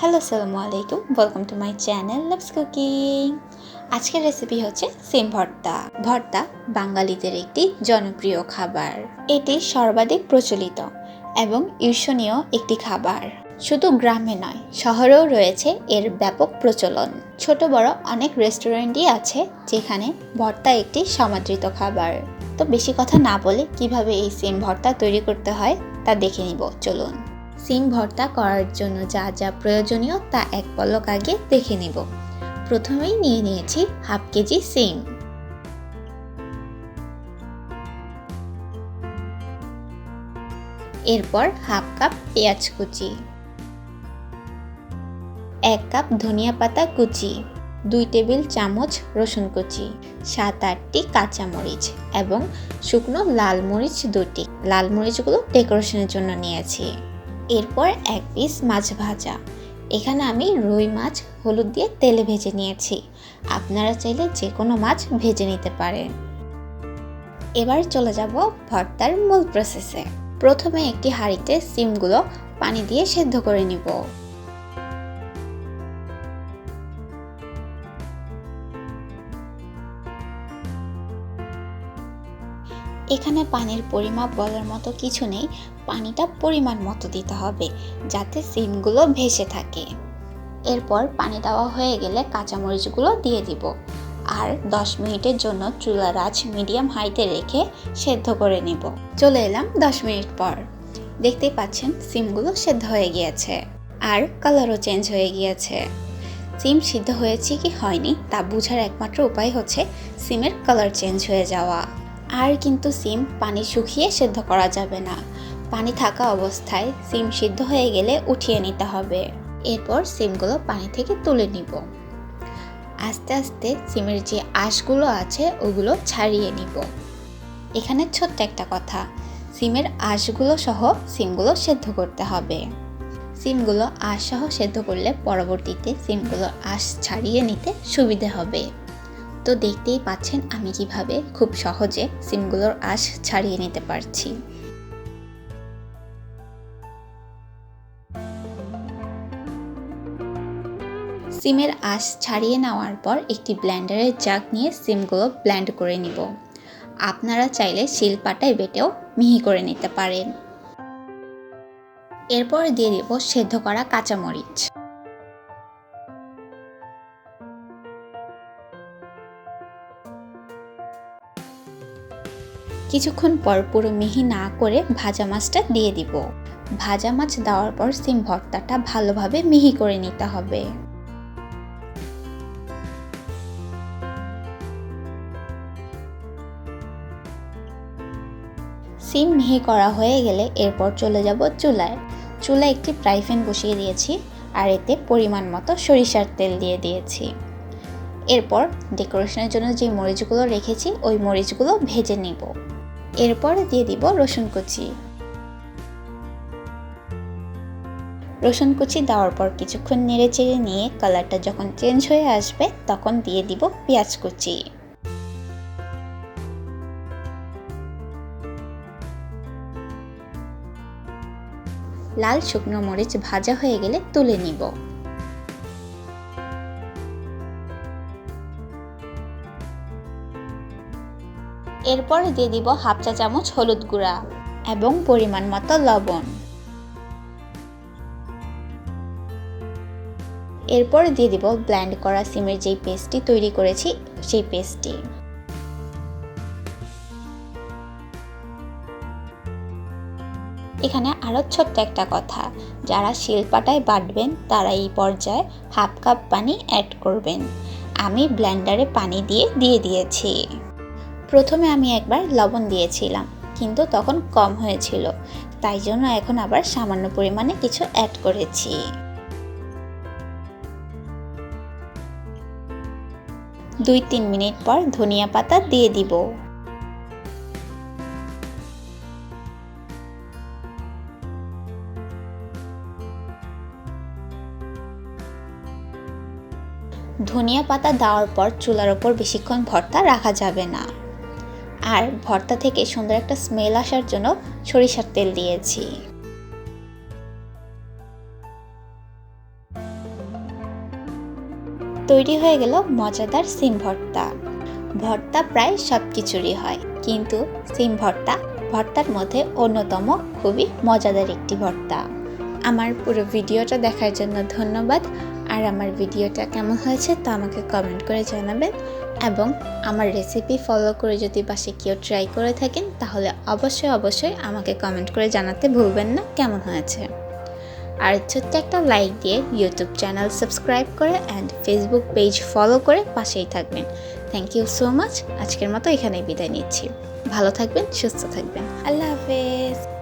Hello, আসসালামু আলাইকুম। Welcome to my channel loves cooking আজকের রেসিপি হচ্ছে সিম ভর্তা। ভর্তা বাঙালিদের একটি জনপ্রিয় খাবার। এটি সর্বাধিক প্রচলিত এবং ঈর্ষণীয় একটি খাবার। শুধু গ্রামে নয়, শহরেও রয়েছে এর ব্যাপক প্রচলন। ছোট, বড় অনেক রেস্টুরেন্টই আছে যেখানে ভর্তা একটি সমাদৃত খাবার। তো বেশি কথা না বলে কীভাবে এই সিম ভর্তা তৈরি করতে হয় তা দেখে নিব, চলুন। সিম ভর্তা করার জন্য যা যা প্রয়োজনীয় তা এক পলক আগে দেখে নিব। প্রথমেই নিয়ে নিয়েছি হাফ কেজি সিম। এরপর হাফ কাপ পেঁয়াজ কুচি। এক কাপ ধনিয়া পাতা কুচি। দুই টেবিল চামচ রসুন কুচি। সাত আটটি কাঁচামরিচ এবং শুকনো লাল মরিচ দুটি। লাল মরিচগুলো ডেকোরেশনের জন্য নিয়েছি। এরপর এক পিস মাছ ভাজা। এখানে আমি রুই মাছ, হলুদ দিয়ে তেলে ভেজে নিয়েছি। আপনারা চাইলে যে কোনো মাছ ভেজে নিতে পারেন। এবার চলে যাব ভর্তার মূল প্রসেসে প্রথমে একটি হাঁড়িতে সিমগুলো পানি দিয়ে সেদ্ধ করে নিব। এখানে পানির পরিমাপ বলার মতো কিছু নেই। পানিটা পরিমাণ মতো দিতে হবে, যাতে সিমগুলো ভেসে থাকে। এরপর পানি দেওয়া হয়ে গেলে কাঁচামরিচগুলো দিয়ে দিব। আর 10 মিনিটের জন্য চুলার আঁচ মিডিয়াম হাইতে রেখে সেদ্ধ করে নিব। চলে এলাম 10 মিনিট পর। দেখতেই পাচ্ছেন, সিমগুলো সেদ্ধ হয়ে গিয়েছে। আর কালারও চেঞ্জ হয়ে গিয়েছে। সিম সিদ্ধ হয়েছে কি হয়নি, তা বোঝার একমাত্র উপায় হচ্ছে সিমের কালার চেঞ্জ হয়ে যাওয়া। আর কিন্তু সিম পানি শুকিয়ে সেদ্ধ করা যাবে না। পানি থাকা অবস্থায় সিম সিদ্ধ হয়ে গেলে উঠিয়ে নিতে হবে। এরপর সিমগুলো পানি থেকে তুলে নিব। আস্তে আস্তে সিমের যে আঁশগুলো আছে, ওগুলো ছাড়িয়ে নিব। এখানে ছোট্ট একটা কথা, সিমের আঁশগুলো সহ সিমগুলো সেদ্ধ করতে হবে। সিমগুলো আঁশ সহ সেদ্ধ করলে পরবর্তীতে সিমগুলোর আঁশ ছাড়িয়ে নিতে সুবিধে হবে। তো দেখতেই পাচ্ছেন আমি কীভাবে খুব সহজে সিমগুলোর আঁশ ছাড়িয়ে নিতে পারছি। সিমের আঁশ ছাড়িয়ে নেওয়ার পর একটি ব্ল্যান্ডারের জাগ নিয়ে সিমগুলো ব্ল্যান্ড করে নিব। আপনারা চাইলে শিলপাটায় বেটেও মিহি করে নিতে পারেন। এরপর দিয়ে দেব সেদ্ধ করা কাঁচামরিচ। কিছুক্ষণ পর পুরো মিহি না করে ভাজা মাছটা দিয়ে দিব। ভাজা মাছ দেওয়ার পর সিম ভর্তাটা ভালোভাবে মিহি করে নিতে হবে। সিম মিহি করা হয়ে গেলে এরপর চলে যাব চুলায়। চুলায় একটি ফ্রাই প্যান বসিয়ে দিয়েছি আর এতে পরিমাণ মতো সরিষার তেল দিয়ে দিয়েছি। এরপর ডেকোরেশনের জন্য যে মরিচগুলো রেখেছি, ওই মরিচগুলো ভেজে নিব। এরপর দিয়ে দিব রসুন কুচি। রসুন কুচি দেওয়ার পর কিছুক্ষণ নেড়ে চেড়ে নিয়ে কালারটা যখন চেঞ্জ হয়ে আসবে, তখন দিয়ে দিব পেঁয়াজ কুচি। লাল শুকনো মরিচ ভাজা হয়ে গেলে তুলে নিব। এরপর দিয়ে দিব হাফ চা চামচ হলুদ গুঁড়া এবং পরিমাণ মতো লবণ। এরপর দিয়ে দিব ব্ল্যান্ড করা সিমের যেই পেস্টটি তৈরি করেছি, সেই পেস্টটি। এখানে আরও ছোট্ট একটা কথা। যারা শিলপাটায় বাটবেন, তারা এই পর্যায়ে হাফ কাপ পানি অ্যাড করবেন। আমি ব্ল্যান্ডারে পানি দিয়ে দিয়ে দিয়েছি। প্রথমে আমি একবার লবণ দিয়েছিলাম, কিন্তু তখন কম হয়েছিল। তাই জন্য এখন আবার সামান্য পরিমাণে কিছু অ্যাড করেছি। দুই তিন মিনিট পর ধনিয়া পাতা দিয়ে দিব। ধনিয়া পাতা দেওয়ার পর চুলার ওপর বেশিক্ষণ ভর্তা রাখা যাবে না। আর ভর্তা থেকে সুন্দর একটা স্মেল আসার জন্য সরিষার তেল দিয়েছি। তৈরি হয়ে গেল মজাদার সিম ভর্তা। ভর্তা প্রায় সব কিছুরই হয়, কিন্তু সিম ভর্তা ভর্তার মধ্যে অন্যতম খুবই মজাদার একটি ভর্তা। আমার পুরো ভিডিওটা দেখার জন্য ধন্যবাদ। আর আমার ভিডিওটা কেমন হয়েছে তা আমাকে কমেন্ট করে জানাবেন। এবং আমার রেসিপি ফলো করে যদি বাসে কেউ ট্রাই করে থাকেন, তাহলে অবশ্যই অবশ্যই আমাকে কমেন্ট করে জানাতে ভুলবেন না কেমন হয়েছে। আর ছোট্ট একটা লাইক দিয়ে ইউটিউব চ্যানেল সাবস্ক্রাইব করে অ্যান্ড ফেসবুক পেজ ফলো করে পাশেই থাকবেন। থ্যাংক ইউ সো মাচ আজকের মতো এখানেই বিদায় নিচ্ছি। ভালো থাকবেন, সুস্থ থাকবেন। আল্লাহ হাফেজ।